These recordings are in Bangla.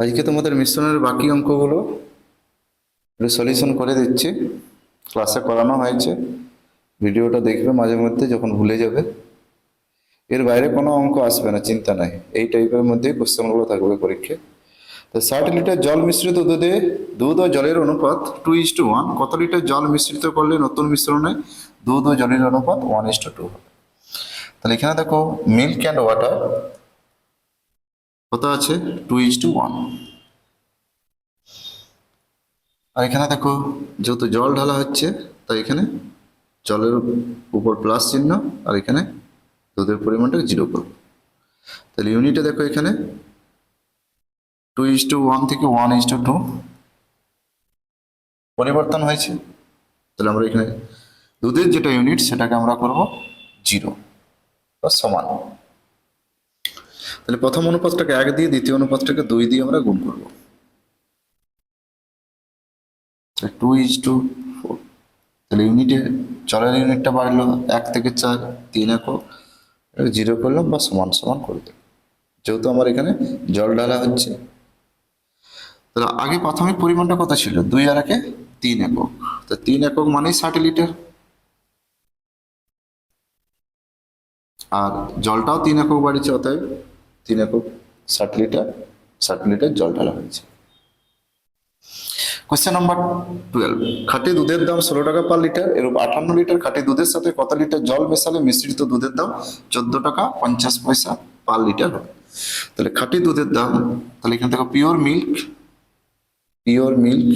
আজকে তোমাদের মিশ্রণের বাকি অঙ্কগুলো সলিউশন করে দিচ্ছি। ক্লাসে করানো হয়েছে। ভিডিওটা দেখবে মাঝে মধ্যে যখন ভুলে যাবে। এর বাইরে কোনো অঙ্ক আসবে না, চিন্তা নাই। এই টাইপের মধ্যেই কোশ্চেনগুলো থাকবে পরীক্ষায়। তো ষাট লিটার জল মিশ্রিত দুধে, দুধ ও জলের অনুপাত টু ইস টু ওয়ান কত লিটার জল মিশ্রিত করলে নতুন মিশ্রণে দুধ ও জলের অনুপাত ওয়ান ইস টু টু হবে? তাহলে এখানে দেখো মিল্ক অ্যান্ড ওয়াটার কত আছে? টু ইস টু ওয়ান আর এখানে দেখো, যেহেতু জল ঢালা হচ্ছে, তাই এখানে জলের উপর প্লাস চিহ্ন, আর এখানে দুধের পরিমাণটা জিরো করব। তাহলে ইউনিটে দেখো এখানে টু ইস টু ওয়ান থেকে ওয়ান ইস টু টু পরিবর্তন হয়েছে। তাহলে আমরা এখানে দুধের যেটা ইউনিট সেটাকে আমরা করব জিরো সমান। তাহলে প্রথম অনুপাতটাকে এক দিয়ে দ্বিতীয় অনুপাতটাকে দুই দিয়ে আমরা গুণ করব। টু ইজ টু তাহলে ইউনিটে চলের ইউনিটটা বাড়লো এক থেকে চার, তিন একক জিরো করলাম বা সমান সমান করে দিলাম। যেহেতু আমার এখানে জল ঢালা হচ্ছে। তাহলে আগে প্রাথমিক পরিমাণটা কত ছিল? দুই আর একে তিন একক। তো তিন একক মানেই ষাট লিটার। আর জলটাও তিন একক বাড়িছে অতএব তিন একক ষাট লিটার ষাট লিটার জল ঢালা হয়েছে। কোয়েশ্চেন নাম্বার টুয়েলভ খাঁটি দুধের দাম ষোলো টাকা পার লিটার এরূপ আটান্ন লিটার খাঁটি দুধের সাথে কত লিটার জল মেশালে মিশ্রিত দুধের দাম চোদ্দ টাকা পঞ্চাশ পয়সা পার লিটার হবে? তাহলে খাঁটি দুধের দাম, তাহলে এখানে দেখো পিওর মিল্ক পিওর মিল্ক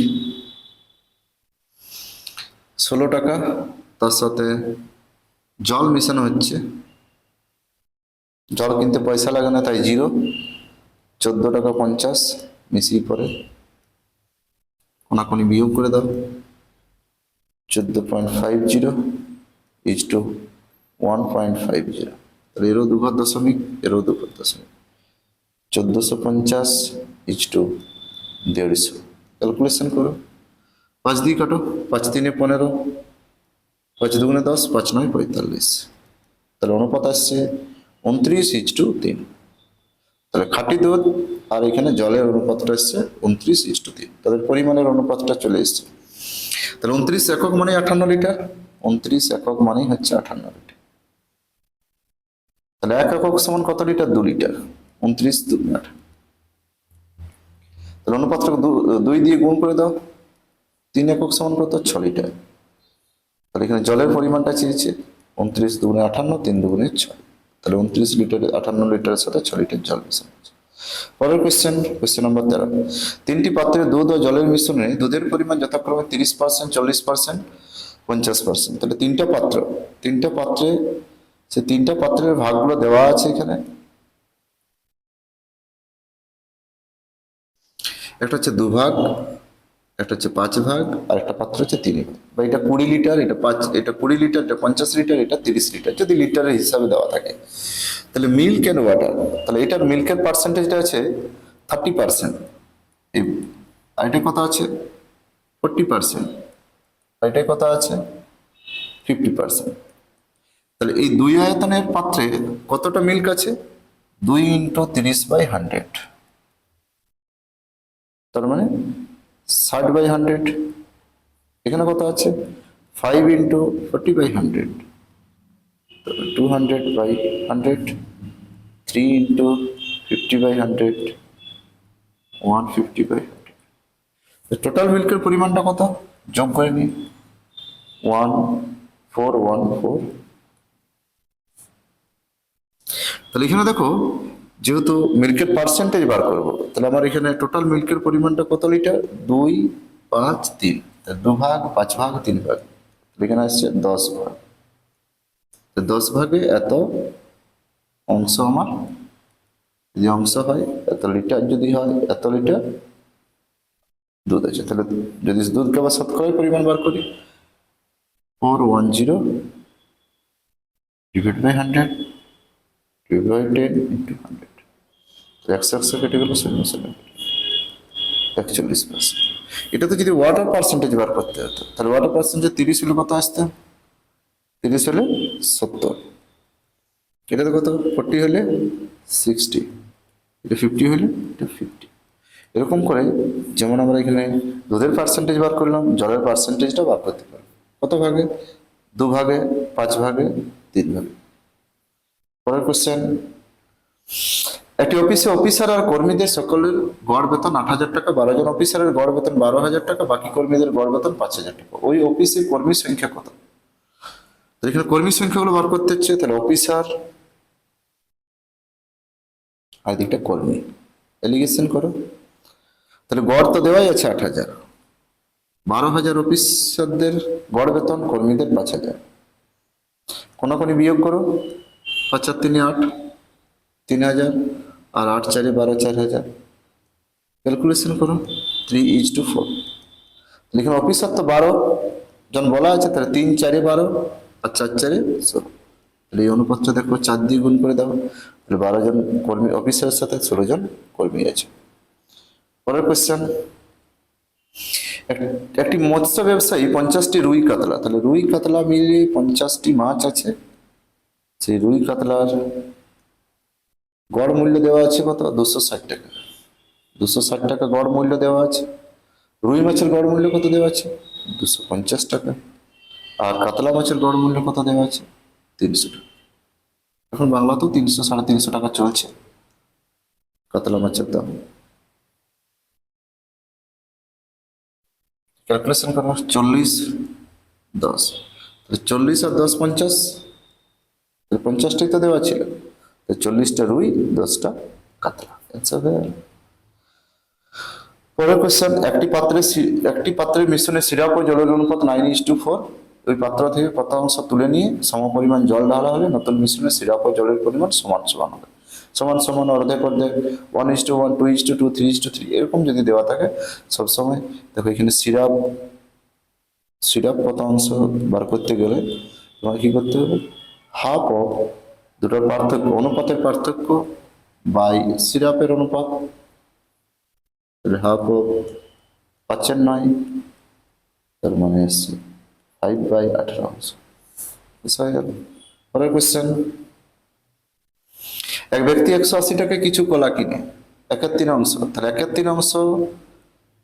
ষোলো টাকা, তার সাথে জল মেশানো হচ্ছে জল কিনতে পয়সা লাগে না, তাই জিরো। চোদ্দ টাকা পঞ্চাশ, মিশিয়ে পরে। কোনাকুনি বিয়োগ করে দাও। চোদ্দ point five zero is to one point five zero. তাহলে এরও দুঘর দশমিক, এরও দুঘর দশমিক। চোদ্দোশো পঞ্চাশ ইজ টু দেড়শো। ক্যালকুলেশন করো। পাঁচ দিয়ে কাটো, পাঁচ তিনে পনেরো, পাঁচ দুগুণে দশ, পাঁচ নয় পঁয়তাল্লিশ। তাহলে অনুপাত আসছে উনত্রিশ ইজ টু তিন। তাহলে খাঁটি দুধ আর এখানে জলের অনুপাতটা এসছে উনত্রিশ ইজ টু তিন। তাদের পরিমাণের অনুপাতটা চলে এসছে। তাহলে উনত্রিশ একক মানে আঠান্ন লিটার, উনত্রিশ একক মানেই হচ্ছে আঠান্ন লিটার। তাহলে এক একক সমান কত লিটার? দু লিটার। উনত্রিশ দু তাহলে অনুপাতটা দুই দিয়ে গুণ করে দাও। তিন একক সমান কত? ছ লিটার। তাহলে এখানে জলের পরিমাণটা চেয়েছে, উনত্রিশ দুগুণে আঠান্ন, তিন দুগুণে ছয়। তাহলে উনত্রিশ লিটার, আটান্ন লিটারের সাথে ছ লিটার জল মিশানো পরের কোয়েশ্চেন কোয়েশ্চেন নম্বর তেরো। তিনটি পাত্রে দুধ ও জলের মিশ্রণে দুধের পরিমাণ যথাক্রমে তিরিশ পার্সেন্ট চল্লিশ পার্সেন্ট পঞ্চাশ পার্সেন্ট তাহলে তিনটা পাত্র, তিনটা পাত্রে, সে তিনটা পাত্রের ভাগগুলো দেওয়া আছে এখানে। একটা হচ্ছে দুভাগ একটা হচ্ছে পাঁচ ভাগ আর একটা পাত্র হচ্ছে তিন। বা এটা কুড়ি লিটার, এটা পাঁচ, এটা কুড়ি লিটার, এটা পঞ্চাশ লিটার, এটা তিরিশ লিটার যদি লিটারের হিসাবে দেওয়া থাকে। তাহলে মিল্ক অ্যান্ড ওয়াটার তাহলে এটার মিল্কের পার্সেন্টেজটা আছে থার্টি পার্সেন্ট আর এটা কথা আছে ফোরটি পার্সেন্ট আর এটাই কথা আছে ফিফটি পার্সেন্ট তাহলে এই দুই আয়তনের পাত্রে কতটা মিল্ক আছে? দুই ইন্টু তিরিশ বাই হান্ড্রেড তার মানে ষাট বাই হান্ড্রেড এখানে কত আছে? Five into forty by hundred two hundred by hundred three into fifty by hundred one fifty by hundred total মিল্কের পরিমাণটা কত? যোগ করে নিই ওয়ান ফোর ওয়ান ফোর তাহলে এখানে দেখো যেহেতু মিল্কের পার্সেন্টেজ বার করব, তাহলে আমার এখানে টোটাল মিল্কের পরিমাণটা কত লিটার? দুই, পাঁচ, তিন। দু ভাগ, পাঁচ ভাগ, তিন ভাগ। এখানে আসছে দশ ভাগ। তো দশ ভাগে এত অংশ আমার, যদি অংশ হয়, এত লিটার যদি হয়, এত লিটার দুধ আছে। তাহলে যদি দুধকে আবার শতকরার পরিমাণ বার করি four one zero divide by hundred divide by ten into hundred একশো একশো কেটে গেল শূন্য শূন্য একচল্লিশ পার্সেন্ট এটা তো যদি ওয়াটার পার্সেন্টেজ বার করতে হতো, তাহলে ওয়াটার পার্সেন্টেজ তিরিশ হলে কত আসতো? তিরিশ হলে সত্তর। এটাতে কত? ফোর্টি হলে সিক্সটি এটা ফিফটি হলে এটা ফিফটি এরকম করে যেমন আমরা এখানে দুধের পার্সেন্টেজ বার করলাম, জলের পার্সেন্টেজটা বার করতে পারব। কত ভাগে? দু ভাগে, পাঁচ ভাগে, তিন ভাগে। পরের কোশ্চেন একটি অফিসে অফিসার আর কর্মীদের সকলের গড় বেতন আট হাজার টাকা, বারো জন অফিসারের গড় বেতন বারো হাজার টাকা, বাকি কর্মীদের গড় বেতন পাঁচ হাজার টাকা। ওই অফিসে কর্মীর সংখ্যা কত? তো এখানে কর্মীর সংখ্যাগুলো বার করতে হচ্ছে, তাহলে অফিসার আর দিকটা কর্মী। এলিগেশন করো। তাহলে গড় তো দেওয়াই আছে আট হাজার। বারো হাজার অফিসারদের গড় বেতন, কর্মীদের পাঁচ হাজার। কোনাকুনি বিয়োগ করো। পাঁচ চার তিনে আট। তিন হাজার আর আট চারে বারো চার হাজার। ক্যালকুলেশন করো থ্রি ইজ টু ফোর এখানে অফিসার তো বারো। জন বলা আছে, তাহলে তিন চারে বারো আর চার চারে ষোলো। তাহলে এই অনুপাতটা দেখো, চার দিয়ে গুণ করে দাও। তাহলে বারো জন কর্মী অফিসারের সাথে ষোলো জন কর্মী আছে। পরের কোয়েশ্চেন একটি মৎস্য ব্যবসায়ী পঞ্চাশটি রুই কাতলা। তাহলে রুই কাতলা মিলিয়ে পঞ্চাশটি মাছ আছে। সেই রুই কাতলার গড় মূল্য দেওয়া আছে কত? দুশো ষাট টাকা। দুশো ষাট টাকা গড় মূল্য দেওয়া আছে। রুই মাছের গড় মূল্য কত দেওয়া আছে? দুশো পঞ্চাশ টাকা। আর কাতলা মাছের গড় মূল্য কত দেওয়া আছে? তিনশো টাকা। এখন বাংলাতেও তিনশো, সাড়ে তিনশো টাকা চলছে কাতলা মাছের দাম। ক্যালকুলেশন করো, চল্লিশ, দশ। চল্লিশ আর দশ, পঞ্চাশ। পঞ্চাশটাই তো দেওয়া ছিল। চল্লিশটা রুই, দশটা কাতলা। পরের কোশ্চেন একটি পাত্রে একটি পাত্রের মিশ্রণে সিরাপ ও জলের অনুপাত নাইন ইস টু ফোর ওই পাত্র থেকে অংশ তুলে নিয়ে সমপরিমাণ জল ঢালা হলে নতুন মিশ্রণে সিরাপ ও জলের পরিমাণ সমান সমান হবে। সমান সমান অর্ধেক অর্ধেক one is to one two is to two three is to three এরকম যদি দেওয়া থাকে সবসময় দেখো এখানে সিরাপ সিরাপ কত অংশ বার করতে গেলে তোমার কি করতে হবে? হাফ অফ দুটোর পার্থক্য, অনুপাতের পার্থক্য বাই সিরাপের অনুপাত হাফ পাঁচের নয়, তার মানে এসছে ফাইভ বাই আঠারো অংশ। হয়ে গেল পরের কোয়েশ্চেন এক ব্যক্তি একশো আশি টাকায় কিছু কলা কিনে একের তিন অংশ, তাহলে একের তিন অংশ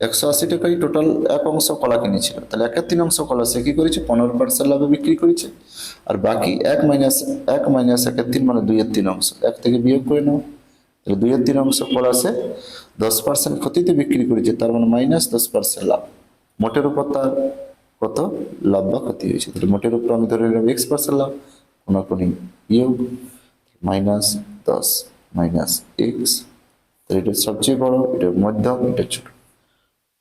একশো আশি টাকায় টোটাল এক অংশ কলা কিনেছিল। তাহলে একের তিন অংশ কলা সে কি করেছে? পনেরো পার্সেন্ট লাভে বিক্রি করেছে। আর বাকি এক মাইনাস এক মাইনাস একের তিন মানে দুইয়ের তিন অংশ। এক থেকে বিয়োগ করে নাও। তাহলে দুইয়ের তিন অংশ কলা সে দশ পার্সেন্ট ক্ষতিতে বিক্রি করেছে, তার মানে মাইনাস দশ পার্সেন্ট লাভ। মোটের উপর তার কত? লাভ বা ক্ষতি হয়েছে। তাহলে মোটের উপর আমি ধরে নিলাম এক্স পার্সেন্ট লাভ কোনো কোনো বিয়োগ মাইনাস দশ মাইনাস এক্স তাহলে এটা সবচেয়ে বড়, এটা মধ্যম, এটা ছোট।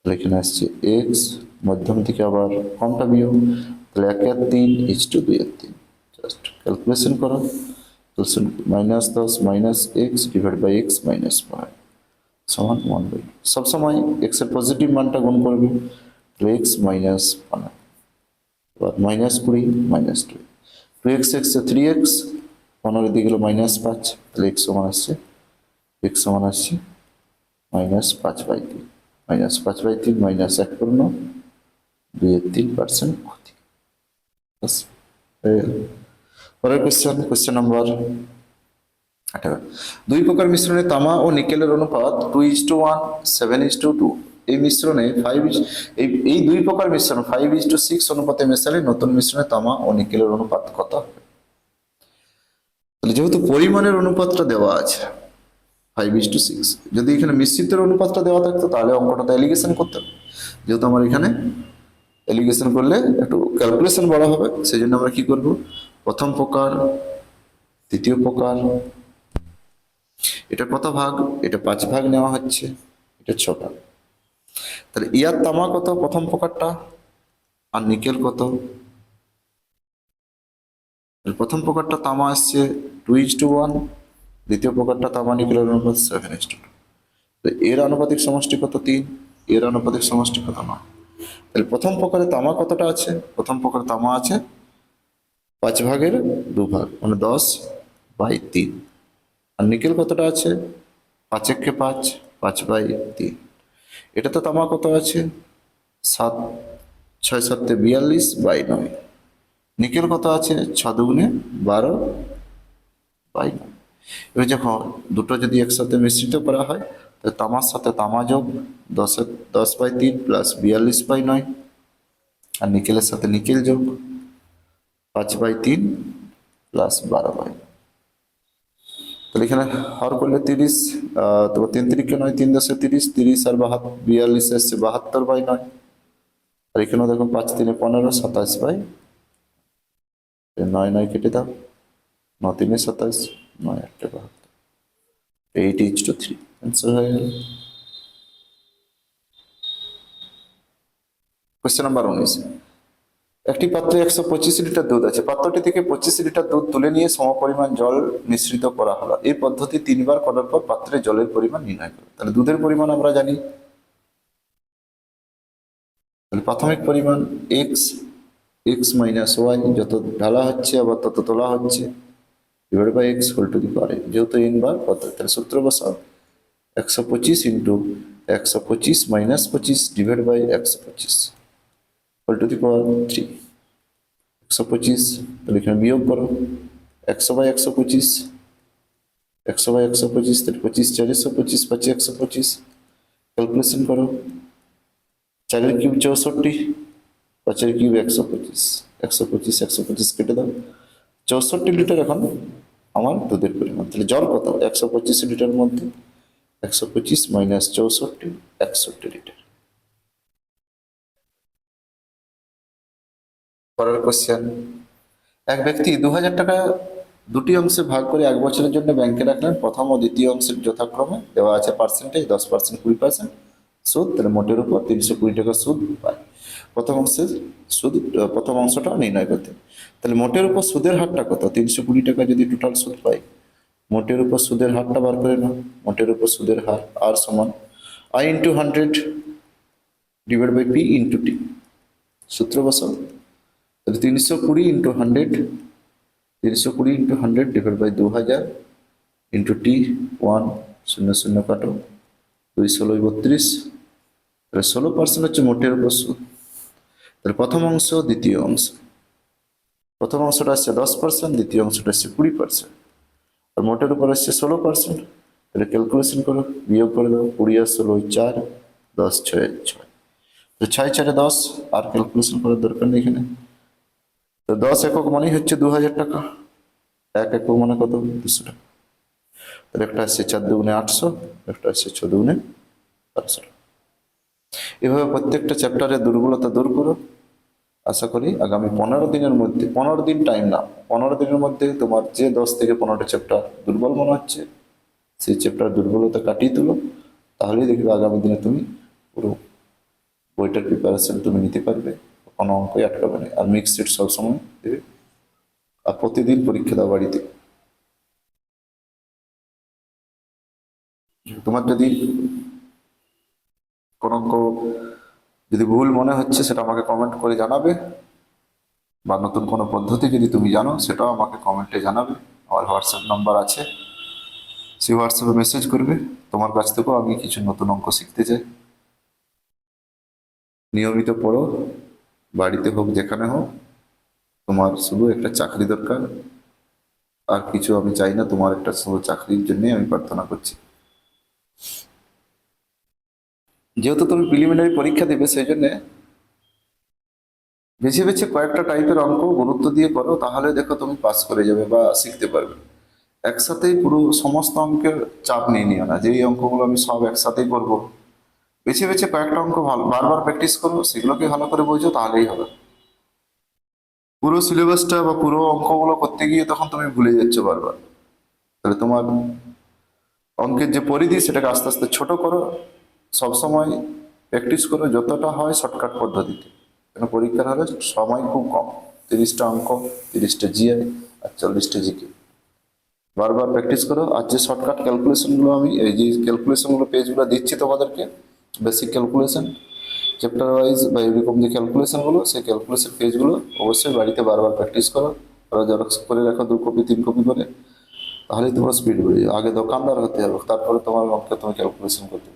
তাহলে আসছে এক্স মধ্যম থেকে আবার কমটা বিয়োগ? তাহলে একের তিন এইচ টু দুই এর তিন। জাস্ট ক্যালকুলেশন করো। ক্যালকুলেশন মাইনাস দশ minus x divide by x minus five সমান ওয়ান বাই সবসময় এক্সের পজিটিভ মানটা গুণ করবে। তাহলে এক্স মাইনাস ওয়ান এবার মাইনাস কুড়ি minus two two x x three x পনেরো দিয়ে মাইনাস পাঁচ। তাহলে এক্স সমান আসছে। এক্স সমান আসছে মাইনাস পাঁচ বাই তিন মাইনাস পাঁচ বাই তিন, মাইনাস এক পূর্ণ দুইয়ের তিন পার্সেন্ট ক্ষতি। পরের কোয়েশ্চেন কোয়েশ্চেন নম্বর দুই প্রকার মিশ্রণে তামা ও নিকেলের অনুপাত two is to one seven is to two এই মিশ্রণে ফাইভ এই এই দুই প্রকার মিশ্রণ ফাইভ ইস টু সিক্স অনুপাতে মেশালে নতুন মিশ্রণে তামা ও নিকেলের অনুপাত কত হবে? যেহেতু পরিমাণের অনুপাতটা দেওয়া আছে ফাইভ ইস টু সিক্স যদি এখানে মিশ্রিতের অনুপাতটা দেওয়া থাকতো, তাহলে অঙ্কটা তো এলিগেশন করতাম যেহেতু আমার এখানে এলিগেশন করলে একটু ক্যালকুলেশন বড় হবে সেই জন্য আমরা কি করব? প্রথম প্রকার, দ্বিতীয় প্রকার, এটা কত ভাগ? এটা পাঁচ ভাগ নেওয়া হচ্ছে, এটা ছ ভাগ তাহলে ইয়ার তামা কত? প্রথম প্রকারটা। আর নিকেল কত? প্রথম প্রকারটা তামা আসছে টু ইজ টু ওয়ান দ্বিতীয় প্রকারটা তামা নিকেলের অনুপাত সেভেন ইজ টু তো এর আনুপাতিক সমষ্টি কত? তিন। এর আনুপাতিক সমষ্টি কত? নয়। তাহলে প্রথম প্রকারে তামা কতটা আছে? প্রথম প্রকারে তামা আছে পাঁচ ভাগের দু ভাগ মানে দশ বাই তিন। আর নিকেল কতটা আছে? পাঁচ একে পাঁচ পাঁচ বাই তিন। এটা তো তামা কত আছে? সাত, ছয় সাতে বিয়াল্লিশ বাই নয়। নিকেল কত আছে? ছ দুগুণে বারো বাই নয়। এবার যখন দুটো যদি একসাথে মিশ্রিত করা হয় তো তামার সাথে তামা যোগ দশের দশ বাই তিন প্লাস বিয়াল্লিশ বাই নয় আর নিকেলের সাথে নিকেল যোগ পাঁচ বাই তিন প্লাস বারো বাই। তাহলে এখানে হর করলে তিরিশ আহ, তো তিন তিরিকে নয় তিন দশে তিরিশ তিরিশ আর বাহাত বিয়াল্লিশ এসছে বাহাত্তর বাই নয়। আর এখানেও দেখো পাঁচ তিনে পনেরো সাতাশ বাই নয় নয় কেটে দাও ন তিনে সাতাশ। নয় আটটা বাহাত্তর eight is two three answer হয়ে গেল। কোয়েশ্চেন নাম্বার উনিশ একটি পাত্রে একশো পঁচিশ লিটার দুধ আছে। পাত্রটি থেকে পঁচিশ লিটার দুধ তুলে নিয়ে সমপরিমাণ জল মিশ্রিত করা হলো। এই পদ্ধতি তিনবার করার পর পাত্রে জলের পরিমাণ নির্ণয় করো। তাহলে দুধের পরিমাণ আমরা জানি। তাহলে প্রাথমিক পরিমাণ এক্স এক্স মাইনাস ওয়াই যত ঢালা হচ্ছে আবার তত তোলা হচ্ছে। Divide by x whole to the পারে যেহেতু এন বার পদ্ধতি তাহলে সূত্র বসাও। একশো পঁচিশ ইন্টু একশো পঁচিশ মাইনাস পঁচিশ ডিভাইড বাই একশো পঁচিশ whole to the power three একশো পঁচিশ, তাহলে এখানে বিয়োগ করো। একশো বাই একশো পঁচিশ একশো বাই একশো পঁচিশ, তাহলে পঁচিশ চারশো পঁচিশ, পাঁচে একশো পঁচিশ। ক্যালকুলেশন করো। চারের কিউব চৌষট্টি, পাঁচের কিউব একশো পঁচিশ। একশো পঁচিশ একশো পঁচিশ কেটে দাও। চৌষট্টি লিটার এখন আমার দুধের পরিমাণ। তাহলে জল কত? একশো পঁচিশ লিটার মধ্যে একশো পঁচিশ মাইনাস চৌষট্টি, একষট্টি লিটার। পরের কোশ্চেন এক ব্যক্তি দু হাজার টাকা দুটি অংশে ভাগ করে এক বছরের জন্য ব্যাংকে রাখলেন। প্রথম ও দ্বিতীয় অংশের যথাক্রমে দেওয়া আছে পার্সেন্টেজ দশ পার্সেন্ট কুড়ি পার্সেন্ট সুদ, তাহলে মোটের উপর তিনশো কুড়ি টাকা সুদ পায়। প্রথম অংশের সুদ প্রথম অংশটা নির্ণয় করতে তাহলে মোটের উপর সুদের হারটা কত? তিনশো কুড়ি টাকা যদি টোটাল সুদ পাই, মোটের উপর সুদের হারটা বার করে নাও। মোটের উপর সুদের হার আর সমান I into hundred divide by P into T সূত্র বসাও। তাহলে তিনশো কুড়ি ইন্টু হান্ড্রেড তিনশো কুড়ি ইন্টু হান্ড্রেড ডিভাইড বাই দু হাজার ইন্টু টি ওয়ান শূন্য শূন্য কাটো। দুই ষোলোই বত্রিশ। তাহলে ষোলো পার্সেন্ট হচ্ছে মোটের উপর সুদ। তাহলে প্রথম অংশ, দ্বিতীয় অংশ। প্রথম অংশটা আসছে দশ পার্সেন্ট দ্বিতীয় অংশটা আসছে কুড়ি পার্সেন্ট আর মোটের উপর আসছে ষোলো পার্সেন্ট তাহলে ক্যালকুলেশন করো, বিয়োগ করে দাও, কুড়ি আর ষোলো চার, দশ ছয় ছয়। তো ছয় চারে দশ, আর ক্যালকুলেশন করার দরকার নেই এখানে। তো দশ একক মানেই হচ্ছে দু হাজার টাকা। এক একক মানে কত? দুশো টাকা। তাহলে একটা আসছে চার দুগুণে আটশো, একটা আসছে ছ দুগুণে বারোশো এভাবে প্রত্যেকটা চ্যাপ্টারের দুর্বলতা দূর করো। আশা করি আগামী পনেরো দিনের মধ্যে, পনেরো দিন টাইম না, পনেরো দিনের মধ্যে তোমার যে দশ থেকে পনেরোটা চ্যাপ্টার দুর্বল মনে হচ্ছে, সেই চ্যাপ্টার দুর্বলতা কাটিয়ে তুলো, তাহলেই দেখবে আগামী দিনে তুমি পুরো বইটার প্রিপারেশন তুমি নিতে পারবে, কোনো অঙ্কই আটকাবে না, আর মিক্স সিট সবসময় দেবে, আর প্রতিদিন পরীক্ষা দাও বাড়িতে। তোমার যদি কোনো অঙ্ক যদি ভুল মনে হচ্ছে, সেটা আমাকে কমেন্ট করে জানাবে। বা নতুন কোনো পদ্ধতি যদি তুমি জানো, সেটাও আমাকে কমেন্টে জানাবে। আমার হোয়াটসঅ্যাপ নাম্বার আছে। সেই হোয়াটসঅ্যাপে মেসেজ করবে। তোমার কাছ থেকেও আমি কিছু নতুন অঙ্ক শিখতে চাই। নিয়মিত পড়ো। বাড়িতে হোক, যেখানে হোক, তোমার শুধু একটা চাকরি দরকার। আর কিছু আমি চাই না, তোমার একটা শুধু চাকরির জন্যই আমি প্রার্থনা করছি। যেহেতু তুমি প্রিলিমিনারি পরীক্ষা দেবে, সেই জন্যে বেছে বেছে কয়েকটা টাইপের অঙ্ক গুরুত্ব দিয়ে করো তাহলে দেখো তুমি পাস করে যাবে বা শিখতে পারবে। একসাথেই পুরো সমস্ত অঙ্কের চাপ নিয়ে নিও না যে এই অঙ্কগুলো আমি সব একসাথেই করব। বেছে বেছে কয়েকটা অঙ্ক ভালো, বারবার প্র্যাকটিস করো, সেগুলোকে ভালো করে বোঝো, তাহলেই হবে। পুরো সিলেবাসটা বা পুরো অঙ্কগুলো করতে গিয়ে তখন তুমি ভুলে যাচ্ছ বারবার। তাহলে তোমার অঙ্কের যে পরিধি, সেটাকে আস্তে আস্তে ছোট করো সবসময় প্র্যাকটিস করো যতটা হয় শর্টকাট পদ্ধতিতে। কেন? পরীক্ষার হলে সময় খুব কম। তিরিশটা অঙ্ক, তিরিশটা জিআই আর চল্লিশটা জিকে বারবার প্র্যাকটিস করো। আর যে শর্টকাট ক্যালকুলেশনগুলো আমি, এই যে ক্যালকুলেশনগুলো পেজগুলো দিচ্ছি তোমাদেরকে বেসিক ক্যালকুলেশন চ্যাপ্টার ওয়াইজ বা এরকম যে ক্যালকুলেশনগুলো সেই ক্যালকুলেশন পেজগুলো অবশ্যই বাড়িতে বারবার প্র্যাকটিস করো। ওরা জেরক্স করে রাখো দু কপি তিন কপি করে। তাহলেই তোমার স্পিড বেড়ে যাবে। আগে দোকানদার হতে হবে, তারপরে তোমার অঙ্কে তুমি ক্যালকুলেশন করতে